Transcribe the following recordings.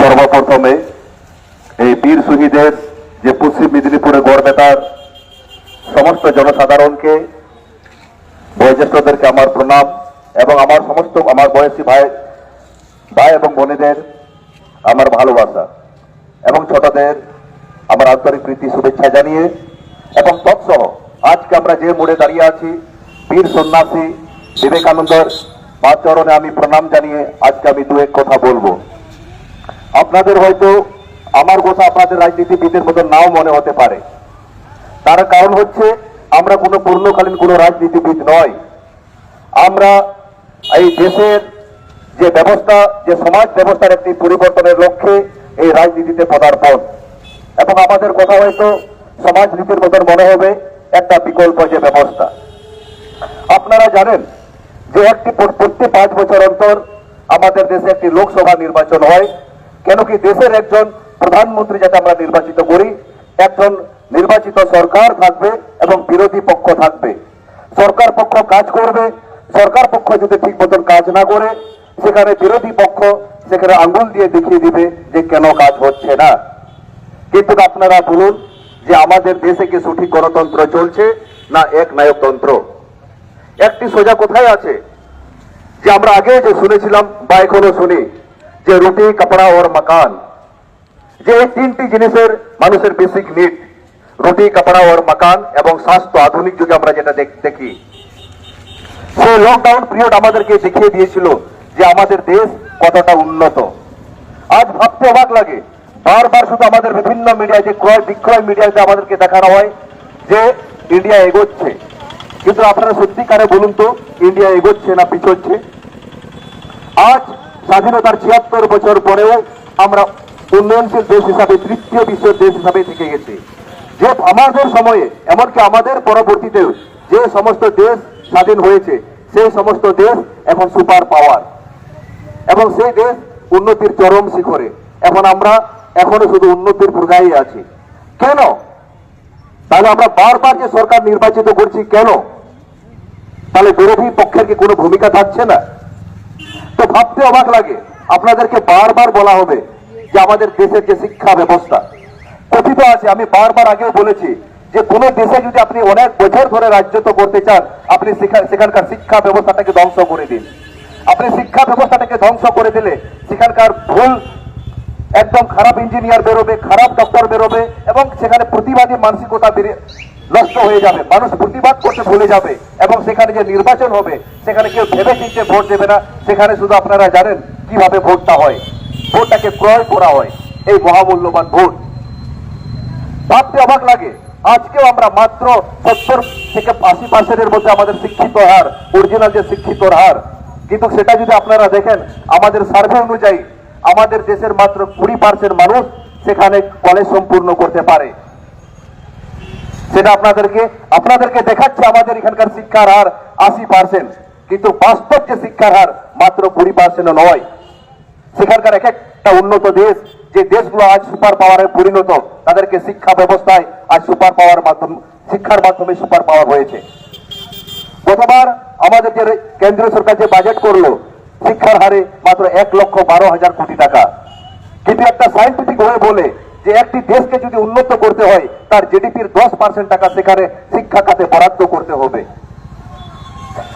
সর্বপ্রথমে এই বীর শহীদের যে পশ্চিম মেদিনীপুরে গড়বেতার সমস্ত জনসাধারণকে, বয়োজ্যেষ্ঠদেরকে আমার প্রণাম এবং আমার সমস্ত আমার বয়সী ভাই ভাই এবং বোনেদের আমার ভালোবাসা এবং ছোটদের আমার আন্তরিক প্রীতি, শুভেচ্ছা জানিয়ে এবং তৎসহ আজকে আমরা যে মোড়ে দাঁড়িয়ে আছি, বীর সন্ন্যাসী বিবেকানন্দের পাঁচ চরণে আমি প্রণাম জানিয়ে আজকে আমি দু এক কথা বলব। আপনাদের হয়তো আমার কথা আপনাদের রাজনীতিবিদের মতো নাও মনে হতে পারে। তার কারণ হচ্ছে, আমরা কোনো পূর্ণকালীন কোনো রাজনীতিবিদ নয় আমরা এই দেশের যে ব্যবস্থা, যে সমাজ ব্যবস্থার একটি পরিবর্তনের লক্ষ্যে এই রাজনীতিতে পদার্পণ। এবং আমাদের কথা হয়তো সমাজনীতির মতন মনে হবে, একটা বিকল্প যে ব্যবস্থা। আপনারা জানেন যে একটি প্র- প্রতি পাঁচ বছর অন্তর আমাদের দেশে একটি লোকসভা নির্বাচন হয়। কেন কি দেশের একজন প্রধানমন্ত্রী যাতে আমরা নির্বাচিত করি, একজন নির্বাচিত সরকার থাকবে এবং বিরোধী পক্ষ থাকবে। সরকার পক্ষ কাজ করবে, সরকার পক্ষ যদি ঠিক মতন কাজ না করে, সেখানে বিরোধী পক্ষ সেখানে আঙ্গুল দিয়ে দেখিয়ে দিবে যে কেন কাজ হচ্ছে না। কিন্তু আপনারা বলুন যে আমাদের দেশে কি সঠিক গণতন্ত্র চলছে না এক নায়কতন্ত্র? একটি সোজা কোথায় আছে? যে আমরা আগে যে শুনেছিলাম, বা এখনও শুনি, যে রুটি, কাপড়া ওর মাকান। যে এই তিনটি জিনিসের মানুষের বেসিক নিড রুটি, কাপড়া ওর মাকান এবং স্বাস্থ্য, আধুনিক যুগে আমরা যেটা দেখি সেই লকডাউন পিরিয়ড আমাদেরকে দেখিয়ে দিয়েছিল যে আমাদের দেশ কতটা উন্নত। আজ ভাবতে অবাক লাগে, বারবার শুধু আমাদের বিভিন্ন মিডিয়ায় যে ক্রয় বিক্রয় মিডিয়াতে আমাদেরকে দেখানো হয়, যে ইন্ডিয়া এগোচ্ছে। কিন্তু আপনারা সত্যিকারে বলুন তো ইন্ডিয়া এগোচ্ছে না, পিছোচ্ছে? আজ স্বাধীনতার ছিয়াত্তর বছর পরেও আমরা উন্নয়নশীল দেশ হিসাবে, তৃতীয় বিশ্বের দেশ হিসাবে থেকে গেছি। যে আমাদের সময়ে, এমনকি আমাদের পরবর্তীতেও যে সমস্ত দেশ স্বাধীন হয়েছে, সেই সমস্ত দেশ এখন সুপার পাওয়ার। এবং সেই দেশ উন্নতির চরম শিখরে। এখন আমরা এখনও শুধু উন্নতির পূর্ণাই আছি। কেন? তাহলে আমরা বারবার যে সরকার নির্বাচিত করছি, কেন? তাহলে বিরোধী পক্ষের কি কোনো ভূমিকা থাকছে না? তো ভাবতে অবাক লাগে। আপনাদেরকে বারবার বলা হবে যে আমাদের দেশের যে শিক্ষা ব্যবস্থা, কথিত আছে, আমি বারবার আগেও বলেছি যে কোন দেশে যদি আপনি অনেক বছর ধরে রাজ্যত্ব করতে চান, আপনি সেখানকার শিক্ষা ব্যবস্থাটাকে ধ্বংস করে দিন। আপনি শিক্ষা ব্যবস্থাটাকে ধ্বংস করে দিলে সেখানকার ভুল একদম খারাপ ইঞ্জিনিয়ার বেরোবে, খারাপ ডক্টর বেরোবে এবং সেখানে প্রতিবাদী মানসিকতা নষ্ট হয়ে যাবে। মানুষ প্রতিবাদ করতে ভুলে যাবে এবং সেখানে যে নির্বাচন হবে, সেখানে কেউ ভেবে চিনতে ভোট দেবে না। সেখানে শুধু আপনারা জানেন কীভাবে ভোটটা হয়। ভোটটাকে ক্রয় করা হয়। এই মহামূল্যবান ভোট। ভাবতে অবাক লাগে। আজকেও আমরা মাত্র সত্তর থেকে আশি পার্সেন্টের মধ্যে আমাদের শিক্ষিত হার অরিজিনাল যে শিক্ষিত হার। কিন্তু সেটা যদি আপনারা দেখেন, আমাদের সার্ভে অনুযায়ী আমাদের দেশের মাত্র কুড়ি পার্সেন্ট মানুষ সেখানে কলেজ সম্পূর্ণ করতে পারে। সেটা আপনাদেরকে আপনাদেরকে দেখাচ্ছে আমাদের এখানকার শিক্ষার হার আশি পার্সেন্ট কিন্তু বাস্তব যে শিক্ষার হার মাত্র কুড়ি পার্সেন্ট নয়। সেখানকার এক একটা উন্নত দেশ, যে দেশগুলো আজ সুপার পাওয়ারে পরিণত, তাদেরকে শিক্ষা ব্যবস্থায় আজ সুপার পাওয়ার মাধ্যম, শিক্ষার মাধ্যমে সুপার পাওয়ার হয়েছে। গতবার আমাদের যে কেন্দ্রীয় সরকার যে বাজেট করল, শিক্ষার হারে মাত্র এক লক্ষ বারো হাজার কোটি টাকা। কিন্তু একটা সাইন্টিফিক হয়ে বলে যে একটি দেশকে যদি উন্নত করতে হয়, তার জিডিপির দশ পার্সেন্ট টাকা সেখানে শিক্ষা খাতে বরাদ্দ করতে হবে।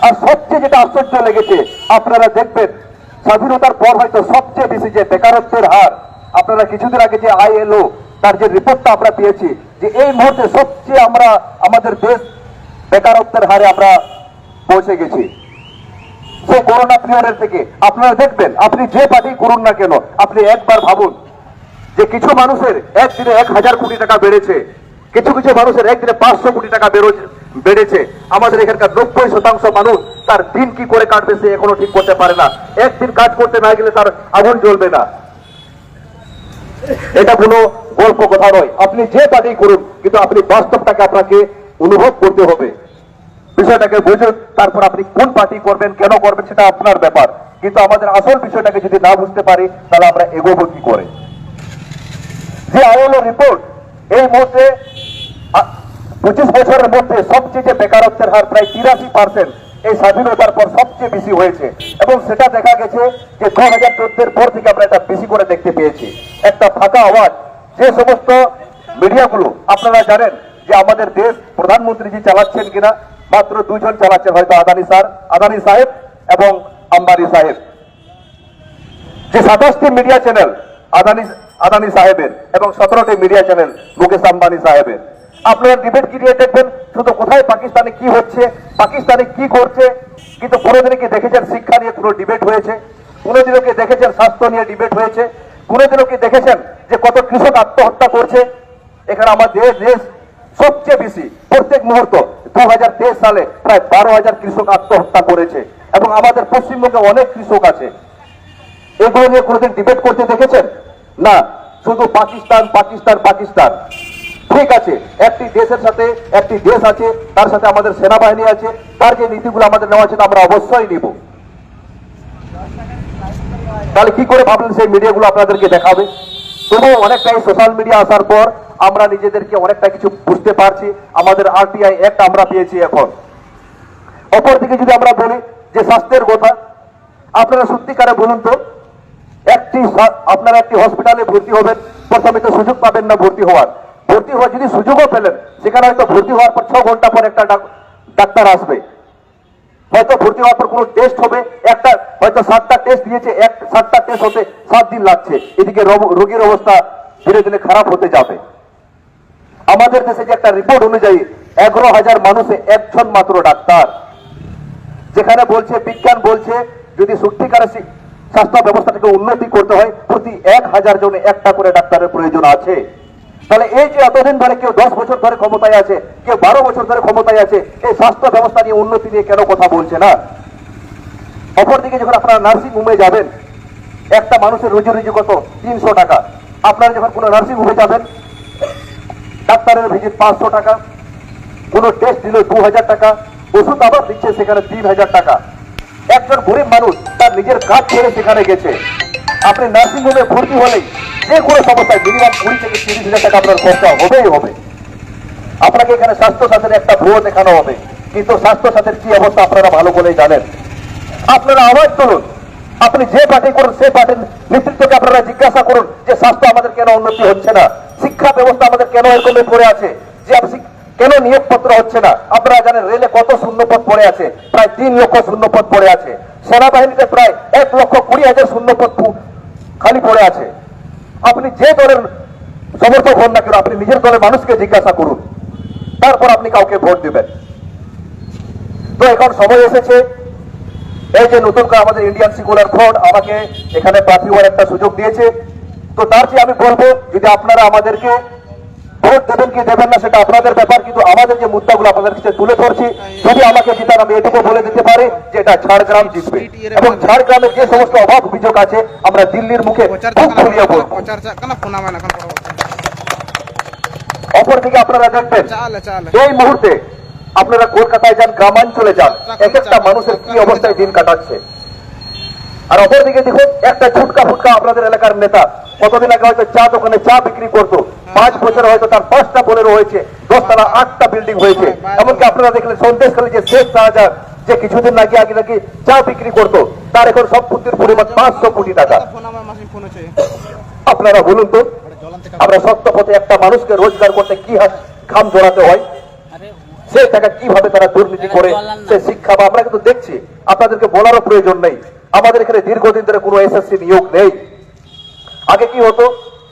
আর সবচেয়ে যেটা আশ্চর্য লেগেছে, আপনারা দেখবেন, স্বাধীনতার পর হয়তো সবচেয়ে বেশি যে বেকারত্বের হার, আপনারা কিছুদিন আগে যে আইএলও, তার যে রিপোর্টটা আমরা পেয়েছি, যে এই মুহূর্তে সবচেয়ে আমরা, আমাদের দেশ বেকারত্বের হারে আমরা পৌঁছে গেছি। সে, করোনা পিরিয়ডের থেকে আপনারা দেখবেন, আপনি যে পার্টি করুন না কেন, আপনি একবার ভাবুন যে কিছু মানুষের একদিনে এক হাজার কোটি টাকা বেড়েছে, কিছু কিছু মানুষের একদিনে পাঁচশো কোটি টাকা বেরোচ্ছে বেড়েছে। আমাদের এখানকার নব্বই শতাংশ মানুষ তার দিন কি করে কাটবে সে এখনও ঠিক করতে পারে না। একদিন কাজ করতে না গেলে তার আগুন জ্বলবে না। এটা কোনো গল্প কথা নয়। আপনি যে পার্টি করুন, কিন্তু আপনি বাস্তবটাকে আপনাকে অনুভব করতে হবে। বিষয়টাকে বুঝুন, তারপর আপনি কোন পার্টি করবেন, কেন করবেন, সেটা আপনার ব্যাপার। কিন্তু আমাদের আসল বিষয়টাকে যদি না বুঝতে পারি, তাহলে আমরা এগোবো কি করে? যে আইএলও রিপোর্ট এই মুহূর্তে পঁচিশ বছরের মধ্যে সবচেয়ে যে বেকারত্বের হার প্রায় তিরাশি পার্সেন্ট এই স্বাধীনতার পর সবচেয়ে বেশি হয়েছে। এবং সেটা দেখা গেছে যে দু হাজার চোদ্দের পর থেকে আমরা এটা বেশি করে দেখতে পেয়েছি। একটা ফাঁকা আওয়াজ, যে সমস্ত মিডিয়াগুলো, আপনারা জানেন যে আমাদের দেশ প্রধানমন্ত্রী জি চালাচ্ছেন কিনা, মাত্র দুজন চালাচ্ছেন হয়তো আদানি স্যার, আদানি সাহেব এবং আম্বানি সাহেব। যে সাতাশটি মিডিয়া চ্যানেল আদানি আদানি সাহেবের এবং সতেরোটি মিডিয়া চ্যানেল মুকেশ আম্বানি সাহেবের। আপনারা ডিবেট গিরিয়ে দেখবেন? শুধু কোথায় পাকিস্তানে কি হচ্ছে? পাকিস্তানে কি করছে? কিন্তু কোনোদিনও কি দেখেছেন শিক্ষা নিয়ে কোনো ডিবেট হয়েছে? কোনোদিনও কি দেখেছেন স্বাস্থ্য নিয়ে ডিবেট হয়েছে? কোনোদিনও কি দেখেছেন যে কত কৃষক আত্মহত্যা করছে? এখানে আমার দেশ দেশ সবচেয়ে বেশি। প্রত্যেক মুহূর্ত দু হাজার তেইশ সালে প্রায় বারো হাজার কৃষক আত্মহত্যা করেছে এবং আমাদের পশ্চিমবঙ্গে অনেক কৃষক আছে। এগুলো নিয়ে কোনোদিন ডিবেট করতে দেখেছেন? না, শুধু পাকিস্তান পাকিস্তান পাকিস্তান। ঠিক আছে, একটি দেশের সাথে একটি দেশ আছে, তার সাথে আমাদের সেনাবাহিনী আছে, তার যে নীতিগুলো আমাদের নেওয়া আছে আমরা অবশ্যই নিব। তাহলে কি করে ভাবলেন সেই মিডিয়াগুলো আপনাদেরকে দেখাবে? তবুও অনেকটাই সোশ্যাল মিডিয়া আসার পর আমরা নিজেদেরকে অনেকটা কিছু বুঝতে পারছি। আমাদের আরটিআই অ্যাক্ট আমরা পেয়েছি এখন। অপরদিকে যদি আমরা বলি যে স্বাস্থ্যের কথা, আপনারা সত্যিকারে বলুন তো একটি আপনারা একটি হসপিটালে ভর্তি হবেন, প্রথমে তো সুযোগ পাবেন না ভর্তি হওয়ার। ভর্তি হওয়ার যদি সুযোগও পেলেন, সেখানে হয়তো ভর্তি হওয়ার পর ছ ঘণ্টা পর একটা ডাক্তার আসবে। হয়তো ভর্তি হওয়ার পর কোনো টেস্ট হবে, একটা হয়তো সাতটা টেস্ট দিয়েছে, এক সাতটা টেস্ট হতে সাত দিন লাগছে। এদিকে রোগীর অবস্থা ধীরে ধীরে খারাপ হতে যাবে। আমাদের দেশে যে একটা রিপোর্ট অনুযায়ী এগারো হাজার মানুষে একজন মাত্র ডাক্তার। যেখানে বলছে, বিজ্ঞান বলছে, যদি সত্যিকারে স্বাস্থ্য ব্যবস্থাটাকে উন্নতি করতে হয়, প্রতি এক হাজার জনে একটা করে ডাক্তারের প্রয়োজন আছে। তাহলে এই যে এতদিন ধরে কেউ দশ বছর ধরে ক্ষমতায় আছে, কেউ বারো বছর ধরে ক্ষমতায় আছে, এই স্বাস্থ্য ব্যবস্থা নিয়ে উন্নতি নিয়ে কেন কথা বলছে না? অপরদিকে যখন আপনারা নার্সিং হোমে যাবেন, একটা মানুষের রুজি রুজি কত? তিনশো টাকা। আপনারা যখন কোনো নার্সিং হোমে যাবেন, ডাক্তারের ভিজিট পাঁচশো টাকা, কোন টেস্ট দিল দু হাজার টাকা, ওষুধ আবার দিচ্ছে সেখানে তিন হাজার টাকা। একজন গরিব মানুষ তার নিজের কাজ ছেড়ে সেখানে গেছে। আপনি নার্সিং হোমে ভর্তি হলেই যে কোনো সমস্যায় মিনিমাম কুড়ি থেকে তিরিশ হাজার টাকা আপনার খরচা হবেই হবে। আপনাকে এখানে স্বাস্থ্য সাথের একটা ভুয়ো দেখানো হবে। কিন্তু স্বাস্থ্য সাথের কি অবস্থা আপনারা ভালো করেই জানেন। আপনারা আওয়াজ তুলুন। আপনি যে পার্টি করুন, সে পার্টির নেতৃত্বকে আপনারা জিজ্ঞাসা করুন যে স্বাস্থ্য আমাদের কেন উন্নতি হচ্ছে না? শিক্ষা ব্যবস্থা আমাদের কেন এরকমই পড়ে আছে? যে কেন নিয়োগপত্র হচ্ছে না? আপনারা জানেন রেলে কত শূন্যপদ পড়ে আছে? প্রায় তিন লক্ষ শূন্যপদ পড়ে আছে। সেনাবাহিনীতে প্রায় এক লক্ষ কুড়ি হাজার শূন্যপদ খালি পড়ে আছে। আপনি যে দলের সমর্থক হন না কেন, আপনি নিজের দলের মানুষকে জিজ্ঞাসা করুন। তারপর আপনি কাউকে ভোট দেবেন। তো এখন সময় এসেছে। এই যে নতুন করে আমাদের ইন্ডিয়ান সিকুলার ফ্রন্ট আমাকে এখানে প্রার্থী হওয়ার একটা সুযোগ দিয়েছে। তো তার চেয়ে আমি বলব, যদি আপনারা আমাদেরকে ভোট দেবেন কি দেবেন না সেটা আপনাদের ব্যাপার কিন্তু আমাদের যে মুদ্দাগুলো আপনাদের কাছে তুলে ধরছি যদি আমাকে জিতান আমি এটুকু বলে দিতে পারি যে এটা ঝাড়গ্রাম জিতবে। এবং ঝাড়গ্রামের যে সমস্ত অভাব অভিযোগ আছে আমরা দিল্লির মুখে খুব খুলিয়ে বলব। অপরদিকে আপনারা দেখবেন এই মুহূর্তে আপনারা কলকাতায় যান গ্রামাঞ্চলে যান এক একটা মানুষের কি অবস্থায় দিন কাটাচ্ছে? আর অপরদিকে দেখুন, একটা ছুটকা ফুটকা আপনাদের এলাকার নেতা। কতদিন আগে হয়তো চা দোকানে চা বিক্রি করতো। পাঁচ বছর হয়তো তার পাঁচটা বোলেরো হয়েছে, দশতলা আটটা বিল্ডিং হয়েছে। এমনকি আপনারা দেখলেন সন্দেশখালী যে শেখ শাহজাহান যে কিছুদিন আগে আগে নাকি চা বিক্রি করতো, তার এখন সম্পত্তির পরিমাণ পাঁচশো কোটি টাকা। আপনারা বলুন তো, আমরা সত্য পথে একটা মানুষকে রোজগার করতে কি হাত ঘাম জড়াতে হয়? সেই টাকা কীভাবে তারা দুর্নীতি করে সে শিক্ষা বা আমরা কিন্তু দেখছি আপনাদেরকে বলারও প্রয়োজন নেই। আমাদের এখানে দীর্ঘদিন ধরে কোনো এসএসসি নিয়োগ নেই। আগে কি হতো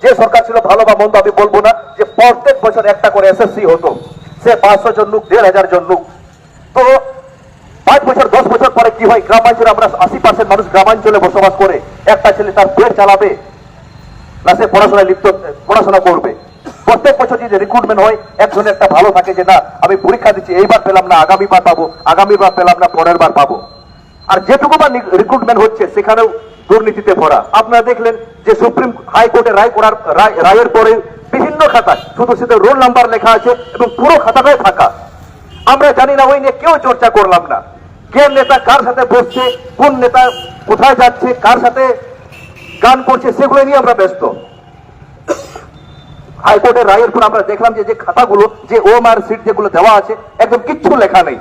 যে সরকার ছিল ভালো বা মন্দ আমি বলব না যে প্রত্যেক বছর একটা করে এসএসসি হতো। সে পাঁচশো জন লোক দেড় হাজার জন লোক। তো পাঁচ বছর দশ বছর পরে কি হয় গ্রামাঞ্চলে আমরা আশি পার্সেন্ট মানুষ গ্রামাঞ্চলে বসবাস করে একটা ছেলে তার পেট চালাবে না সে পড়াশোনায় লিপ্ত পড়াশোনা করবে। প্রত্যেক বছর যদি রিক্রুটমেন্ট হয়, একজনের একটা ভালো থাকে যে, না, আমি পরীক্ষা দিচ্ছি, এইবার পেলাম না, আগামীবার পাবো, আগামীবার পেলাম না পরের বার পাবো। আর যেটুকু বা রিক্রুটমেন্ট হচ্ছে, সেখানেও দুর্নীতিতে ভরা। আপনারা দেখলেন যে সুপ্রিম হাইকোর্টে রায় করার, রায়- রায়ের পরে বিভিন্ন খাতায় শুধু শুধু রোল নাম্বার লেখা আছে এবং পুরো খাতাটাই ফাঁকা। আমরা জানি না, ওই নিয়ে কেউ চর্চা করলাম না। কে নেতা কার সাথে বসছে, কোন নেতা কোথায় যাচ্ছে, কার সাথে গান করছে, সেগুলো নিয়ে আমরা ব্যস্ত। হাইকোর্টের রায়ের পর আমরা দেখলাম যে যে খাতাগুলো, যে ওএমআর সিট যেগুলো দেওয়া আছে, একদম কিচ্ছু লেখা নেই।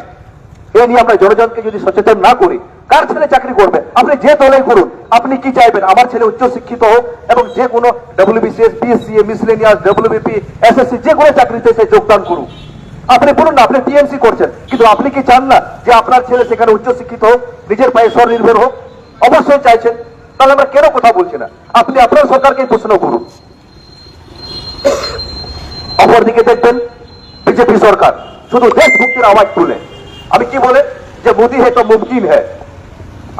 এ নিয়ে আমরা জনজনকে যদি সচেতন না করি, কার ছেলে চাকরি করবে? আপনি যে দলেই করুন, আপনি কি চাইবেন? আমার ছেলে উচ্চ শিক্ষিত হোক এবং যে কোনো WBCS BSC miscellaneous WBP SSC যে কোনো চাকরিতে সে যোগদান করুক। আপনি বলুন না, আপনি টিএমসি করছেন, কিন্তু আপনি কি চান না যে আপনার ছেলে সেখানে উচ্চ শিক্ষিত হোক, নিজের পায়ে স্বনির্ভর হোক? অবশ্যই চাইছেন। তাহলে আমরা কেন কথা বলছি না? আপনি আপনার সরকারকে প্রশ্ন করুন। অপরদিকে দেখবেন বিজেপি সরকার শুধু দেশ মুক্তির আওয়াজ তুলে। আমি কি বলে? যে মোদী হয়তো মুমকিন হ্যাঁ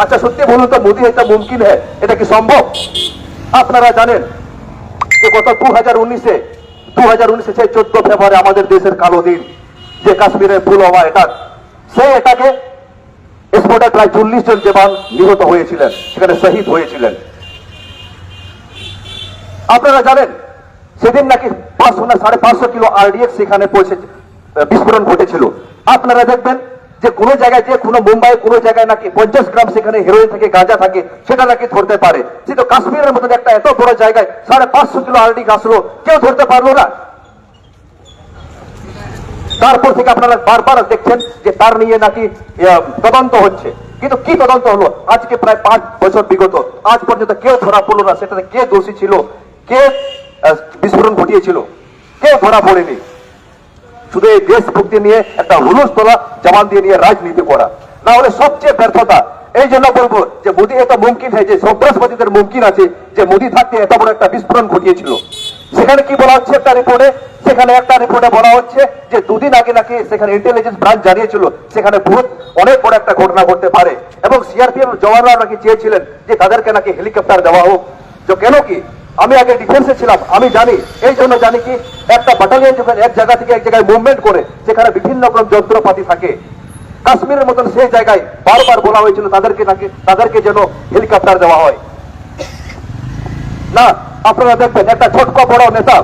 আচ্ছা সত্যি বলুন তো, মোদী হয়তো মুমকিন হ্যাঁ এটা কি সম্ভব? আপনারা জানেন যে গত দু হাজার উনিশে দু হাজার উনিশে সেই চোদ্দ ফেব্রুয়ারি আমাদের দেশের কালো দিন, যে কাশ্মীরের ফুল হওয়া এটা সেই এটাকে স্পোর্টে প্রায় চল্লিশ জন জবান নিহত হয়েছিলেন, সেখানে শহীদ হয়েছিলেন। আপনারা জানেন সেদিন নাকি পাঁচশো না সাড়ে পাঁচশো কিলো আরডিএক্স সেখানে পৌঁছে বিস্ফোরণ ঘটেছিল। আপনারা দেখবেন যে কোনো জায়গায় যে কোনো মুম্বাই, কোনো জায়গায় নাকি পঞ্চাশ গ্রাম সেখানে হেরোইন থেকে গাঁজা থাকে, সেটা নাকি ধরতে পারে। কিন্তু কাশ্মীরের মতন একটা এত বড় জায়গায় সাড়ে পাঁচশো কিলো আরডি আসলো, কেউ ধরতে পারল না। তারপর থেকে আপনারা বারবার দেখছেন যে তার নিয়ে নাকি তদন্ত হচ্ছে। কিন্তু কি তদন্ত হলো? আজকে প্রায় পাঁচ বছর বিগত। আজ পর্যন্ত কেউ ধরা পড়ল না। সেটাতে কে দোষী ছিল? কে বিস্ফোরণ ঘটিয়েছিল। কেউ ধরা পড়েনি। শুধু এই দেশ ভক্তি নিয়ে একটা হুলুস তোলা জবান দিয়ে নিয়ে রাজনীতি করা। না হলে সবচেয়ে ব্যর্থতা, এই জন্য বলব যে মোদী এত মুমকিন হয় যে সন্ত্রাসবাদীদের মুমকিন আছে যে মোদী থাকতে এত বড় একটা বিস্ফোরণ ঘটিয়েছিল। সেখানে কি বলা হচ্ছে একটা রিপোর্টে সেখানে একটা রিপোর্টে বলা হচ্ছে যে দুদিন আগে নাকি সেখানে ইন্টেলিজেন্স ব্রাঞ্চ জানিয়েছিল, সেখানে বহুত, অনেক বড় একটা ঘটনা ঘটতে পারে। এবং সিআরপিএফ জওয়ানরা নাকি চেয়েছিলেন যে তাদেরকে নাকি হেলিকপ্টার দেওয়া হোক। তো কেন কি? আমি আগে ডিফেন্সে ছিলাম, আমি জানি, এই জন্য জানি কি, একটা ব্যাটালিয়ন যখন এক জায়গা থেকে এক জায়গায় মুভমেন্ট করে সেখানে বিভিন্ন রকম যন্ত্রপাতি থাকে, কাশ্মীরের মতন সেই জায়গায় বারবার বলা হয়েছিল তাদেরকে নাকি, তাদেরকে যেন হেলিকপ্টার দেওয়া হয়। না, আপনারা দেখবেন, একটা ছোটক বড় নেতা,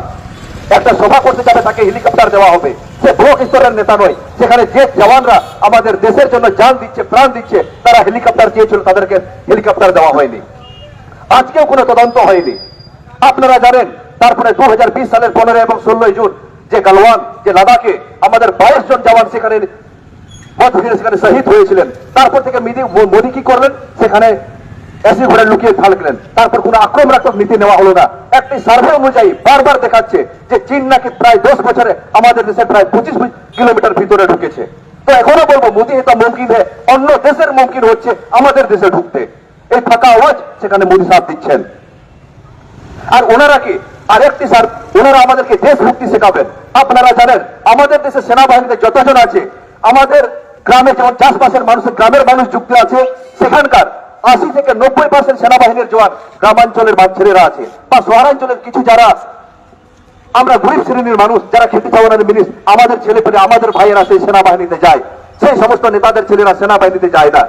একটা সভা করতে যাবে, তাকে হেলিকপ্টার দেওয়া হবে। সে ব্লক স্তরের নেতা নয়, সেখানে যে জওয়ানরা আমাদের দেশের জন্য যান দিচ্ছে, প্রাণ দিচ্ছে, তারা হেলিকপ্টার চেয়েছিল, তাদেরকে হেলিকপ্টার দেওয়া হয়নি। আজকেও কোনো তদন্ত হয়নি। আপনারা জানেন, তারপরে দু হাজার বিশ সালের পনেরো এবং ষোলোই জুন যে গালওয়ান, যে লাদাখে আমাদের বাইশ জন জওয়ান সেখানে সেখানে শহীদ হয়েছিলেন। তারপর থেকে মোদী কি করলেন? সেখানে এসি ঘরে লুকিয়ে থাকলেন। তারপর কোনো আক্রমণাত্মক নীতি নেওয়া হলো না। একটি সার্ভে অনুযায়ী বারবার দেখাচ্ছে যে চীন নাকি প্রায় দশ বছরে আমাদের দেশে প্রায় পঁচিশ কিলোমিটার ভিতরে ঢুকেছে। তো এখনও বলব, মোদী এটা মুমকিন হয় অন্য দেশের মুমকিন হচ্ছে আমাদের দেশে ঢুকতে। এই ফাঁকা আওয়াজ সেখানে মোদী সাথ দিচ্ছেন। আর ওনারা কি? আর একটি স্যার, ওনারা আমাদেরকে দেশভক্তি শেখাবেন। আপনারা জানেন, আমাদের দেশে সেনাবাহিনীতে যতজন আছে, আমাদের গ্রামে যেমন চাষবাসের মানুষ, গ্রামের মানুষ যুক্ত আছে, সেখানকার আশি থেকে নব্বই পার্সেন্ট সেনাবাহিনীর জওয়ান গ্রামাঞ্চলের ছেলেরা আছে, বা শহরাঞ্চলের কিছু যারা আমরা গরিব শ্রেণির মানুষ, যারা খেতে চাওয়ানোর মিনিস, আমাদের ছেলে পেলে, আমাদের ভাইয়েরা সেই সেনাবাহিনীতে যায়। সেই সমস্ত নেতাদের ছেলেরা সেনাবাহিনীতে যায় না।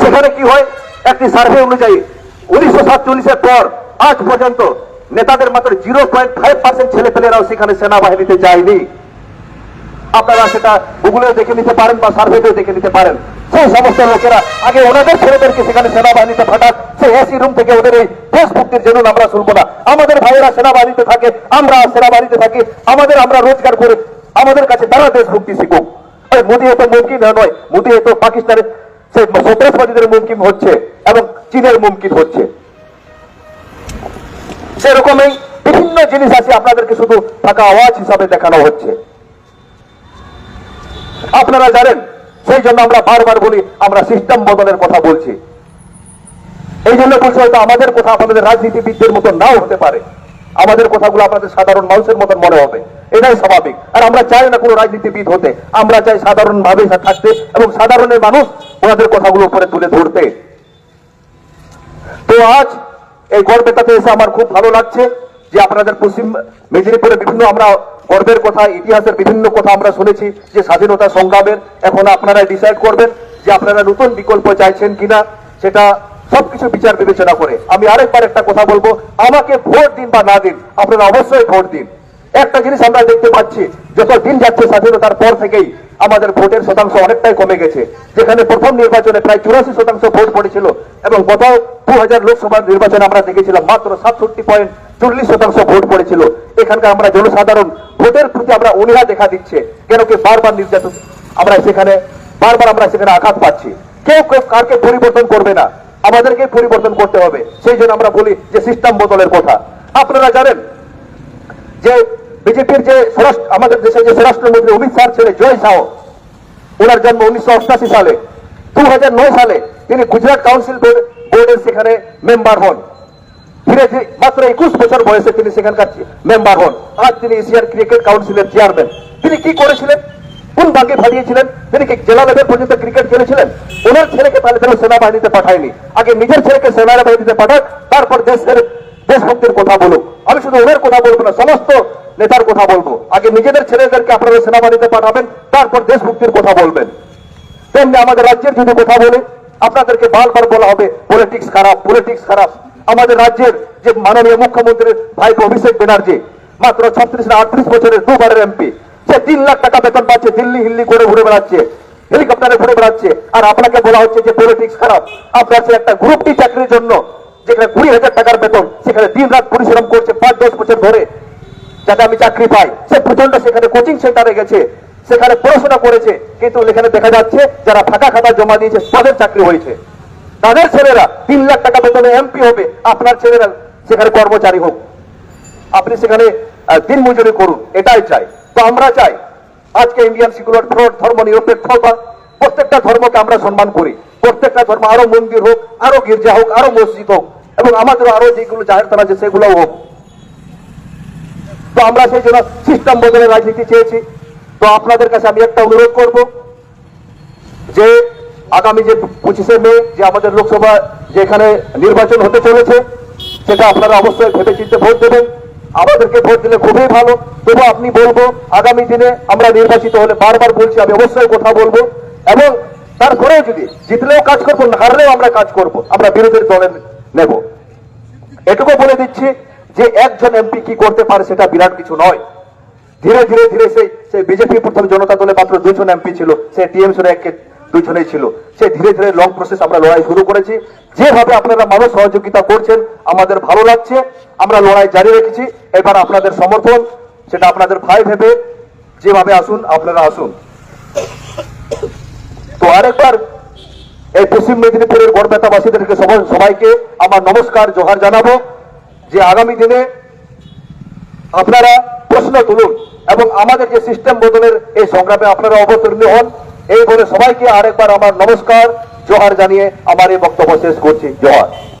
সেখানে কি হয়? একটি সার্ভে অনুযায়ী উনিশশো সাতচল্লিশের পর আজ পর্যন্ত নেতাদের মাত্র জিরো পয়েন্ট ফাইভ পার্সেন্ট ছেলে পেলেরাও সেখানে সেনাবাহিনীতে যায়নি। আপনারা সেটা গুগলে দেখে নিতে পারেন বা সার্ভেতেও দেখে নিতে পারেন। সেই সমস্ত লোকেরা আগে ওনাদের ছেলেদেরকে সেখানে সেনাবাহিনীতে ফাটাক সেই এসি রুম থেকে ওদের এই দেশভক্তির জন্য আমরা শুনব না। আমাদের ভাইয়েরা সেনাবাহিনীতে থাকে, আমরা সেনাবাহিনীতে থাকি, আমাদের আমরা রোজগার করে আমাদের কাছে তারা দেশভক্তি শিখুক। আরে মোদী এত মুমকিন নয়, মোদী এত পাকিস্তানের সেই সন্ত্রাসবাদীদের মুমকিন হচ্ছে এবং চীনের মুমকিন হচ্ছে। সেরকমই বিভিন্ন জিনিস আছে, আপনাদেরকে শুধু ফাঁকা আওয়াজ হিসাবে দেখানো হচ্ছে। আপনারা জানেন, সেই জন্য আমরা বারবার বলি, আমরা সিস্টেম বদলের কথা বলছি। এই জন্য বলছি, হয়তো আমাদের কথা আপনাদের রাজনীতিবিদদের মতো নাও হতে পারে। আমাদের কথাগুলো আপনাদের সাধারণ মানুষের মতন মনে হবে। এটাই স্বাভাবিক। আর আমরা চাই না কোনো রাজনীতিবিদ হতে। আমরা চাই সাধারণ ভাবে থাকতে এবং সাধারণের মানুষ ওনাদের কথাগুলো উপরে তুলে ধরতে। তো আজ এই গড়বেতাতে এসে আমার খুব ভালো লাগছে যে আপনাদের পশ্চিম মেদিনীপুরে বিভিন্ন আমরা গর্বের কথা, ইতিহাসের বিভিন্ন কথা আমরা শুনেছি যে স্বাধীনতা সংগ্রামের। এখন আপনারা ডিসাইড করবেন যে আপনারা নতুন বিকল্প চাইছেন কিনা, সেটা সবকিছু বিচার বিবেচনা করে। আমি আরেকবার একটা কথা বলব, আমাকে ভোট দিন বা না দিন, আপনারা অবশ্যই ভোট দিন। একটা জিনিস আমরা দেখতে পাচ্ছি যত দিন যাচ্ছে স্বাধীনতার পর থেকেই আমাদের ভোটের শতাংশ অনেকটাই কমে গেছে। যেখানে প্রথম নির্বাচনে প্রায় চুরাশি শতাংশ ভোট পড়েছিল এবং গত দু হাজার লোকসভা নির্বাচনে আমরা দেখেছিলাম মাত্র সাতষট্টি পয়েন্ট চল্লিশ শতাংশ ভোট পড়েছিল। এখানকার আমরা জনসাধারণ ভোটের প্রতি আমরা অনীহা দেখা দিচ্ছে। কেন কি বারবার নির্যাতন, আমরা সেখানে, বারবার আমরা সেখানে আঘাত পাচ্ছি। কেউ কেউ কারকে পরিবর্তন করবে না। আমাদেরকে পরিবর্তন করতে হবে। সেই জন্য আমরা বলি যে সিস্টেম বদলের কথা। আপনারা জানেন যে বিজেপির যে স্বরাষ্ট্র, আমাদের দেশের যে স্বরাষ্ট্রমন্ত্রী অমিত শাহ ছেলে জয় শাহ, ওনার জন্ম উনিশশো সালে। দু সালে তিনি গুজরাট কাউন্সিল বোর্ডের সেখানে মেম্বার হন। ধীরে ধীরে মাত্র একুশ বছর বয়সে তিনি সেখানকার মেম্বার হন। আজ তিনি এশিয়ান ক্রিকেট কাউন্সিলের চেয়ারম্যান। তিনি কি করেছিলেন? কোন ভাগে ফাটিয়েছিলেন তিনি কি জেলা লেভেল পর্যন্ত ক্রিকেট খেলেছিলেন? ওনার ছেলেকে তাহলে কেন সেনাবাহিনীতে পাঠায়নি। আগে নিজের ছেলেকে সেনাবাহিনীতে পাঠাক, তারপর দেশের দেশভক্তির কথা বলুক। আমি শুধু ওনার কথা বলব না, সমস্ত নেতার কথা বলব। আগে নিজেদের ছেলেদেরকে আপনারা সেনাবাহিনীতে পাঠাবেন, তারপর দেশভক্তির কথা বলবেন। তেমনি আমাদের রাজ্যের যদি কথা বলে, আপনাদেরকে বারবার বলা হবে পলিটিক্স খারাপ পলিটিক্স খারাপ। আমাদের রাজ্যের যে মাননীয় মুখ্যমন্ত্রীর ভাই অভিষেক ব্যানার্জি, মাত্র ছত্রিশ না আটত্রিশ বছরের দুবারের এমপি, সে তিন লাখ টাকা বেতন পাচ্ছে, দিল্লি হিল্লি করে ঘুরে বেড়াচ্ছে, হেলিকপ্টারে ঘুরে বেড়াচ্ছে, আর আপনাকে বলা হচ্ছে যে পলিটিক্স খারাপ। আপনার সে একটা গ্রুপ ডি চাকরির জন্য যেখানে কুড়ি হাজার টাকার বেতন, সেখানে দিন রাত পরিশ্রম করছে পাঁচ দশ বছর ধরে। যাতে আমি চাকরি পাই। সে প্রচণ্ড সেখানে কোচিং সেন্টারে গেছে, সেখানে পড়াশোনা করেছে, কিন্তু এখানে দেখা যাচ্ছে যারা ফাঁকা খাতা জমা দিয়েছে, তাদের চাকরি হয়েছে। তাদের ছেলেরা তিন লাখ টাকা বেতনে এমপি হবে, আপনার ছেলেরা সেখানে কর্মচারী হোক। আপনি সেখানে দিন মজুরি করুন, এটাই চাই। তো আমরা চাই, আজকে ইন্ডিয়ান সিকুলার ফ্রড ধর্ম নিরপেক্ষতা প্রত্যেকটা ধর্মকে আমরা সম্মান করি। প্রত্যেকটা ধর্ম আরও মন্দির হোক, আরও গির্জা হোক, আরও মসজিদ হোক, এবং আমাদের আরও যেগুলো জাহের থানা আছে সেগুলো হোক। তো আমরা সেই জন্য সিস্টেম বদলের রাজনীতি চেয়েছি। তো আপনাদের কাছে আমি একটা অনুরোধ করব যে আগামী যে পঁচিশে মে যে আমাদের লোকসভা যে এখানে নির্বাচন হতে চলেছে, সেটা আপনারা অবশ্যই ভেবে চিন্তে ভোট দেবেন। আমাদেরকে ভোট দিলে খুবই ভালো। তবু আপনি বলব, আগামী দিনে আমরা নির্বাচিত হলে বারবার বলছি, আমি অবশ্যই কথা বলব। এবং তারপরেও যদি জিতলেও কাজ করব হারলেও আমরা কাজ করব, আমরা বিরোধীর দলে নেব। এটুকু বলে দিচ্ছি যে একজন এমপি কি করতে পারে সেটা বিরাট কিছু নয়। ধীরে ধীরে ধীরে সেই সেই বিজেপি প্রথম জনতা দলে মাত্র দুজন এমপি ছিল সে টিএমসি একে দুজনেই ছিল। সে ধীরে ধীরে লং প্রসেস আমরা লড়াই শুরু করেছি। যেভাবে আপনারা মানুষ সহযোগিতা করছেন, আমাদের ভালো লাগছে, আমরা লড়াই জারি রেখেছি। এবার আপনাদের সমর্থন, সেটা আপনাদের ভাই ভেবে যেভাবে আসুন, আপনারা আসুন। তো আরেকবার, এই পশ্চিম মেদিনীপুরের গড়বেতাবাসীদেরকে সবাই- সবাইকে আমার নমস্কার, জোহার জানাব। যে আগামী দিনে আপনারা প্রশ্ন তুলুন এবং আমাদের যে সিস্টেম বদলের এই সংগ্রামে আপনারা অবতীর্ণ হন। এই বলে সবাইকে আরেকবার আমার নমস্কার, জোহার জানিয়ে আমার এই বক্তব্য শেষ করছি। জোহার।